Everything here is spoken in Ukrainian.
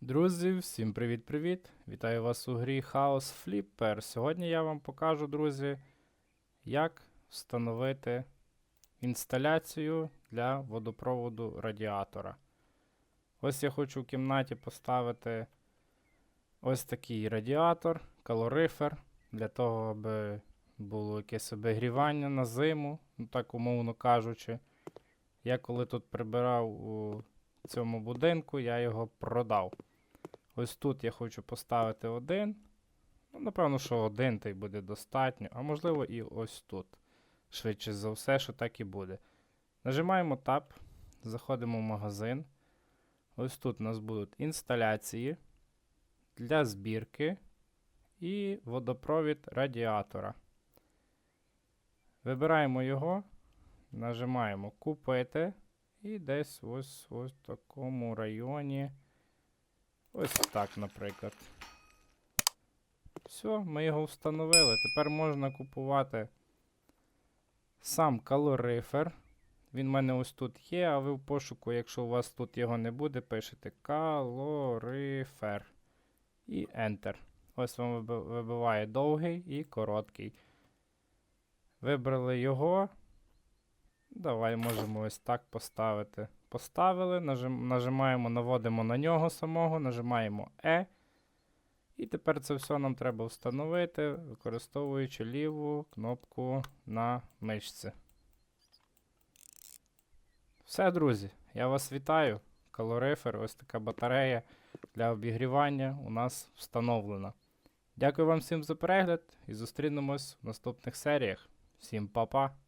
Друзі, всім привіт-привіт! Вітаю вас у грі Chaos Flipper. Сьогодні я вам покажу, друзі, як встановити інсталяцію для водопроводу радіатора. Ось я хочу в кімнаті поставити ось такий радіатор, калорифер, для того, аби було якесь обігрівання на зиму, ну так умовно кажучи. Я коли тут прибирав у цьому будинку, я його продав. Ось тут я хочу поставити один. Ну, напевно, що один та й буде достатньо, а можливо і ось тут. Швидше за все, що так і буде. Нажимаємо Tab, заходимо в магазин. Ось тут у нас будуть інсталяції для збірки і водопровід радіатора. Вибираємо його, нажимаємо Купити і десь ось ось в такому районі. Ось так, наприклад. Все, ми його встановили. Тепер можна купувати сам калорифер. Він в мене ось тут є, а ви в пошуку, якщо у вас тут його не буде, пишете калорифер. І Enter. Ось вам вибиває довгий і короткий. Вибрали його. Давай можемо ось так поставити. Поставили, нажим, нажимаємо, наводимо на нього самого, нажимаємо E. І тепер це все нам треба встановити, використовуючи ліву кнопку на мишці. Все, друзі, я вас вітаю. Калорифер, ось така батарея для обігрівання у нас встановлена. Дякую вам всім за перегляд і зустрінемось в наступних серіях. Всім па-па!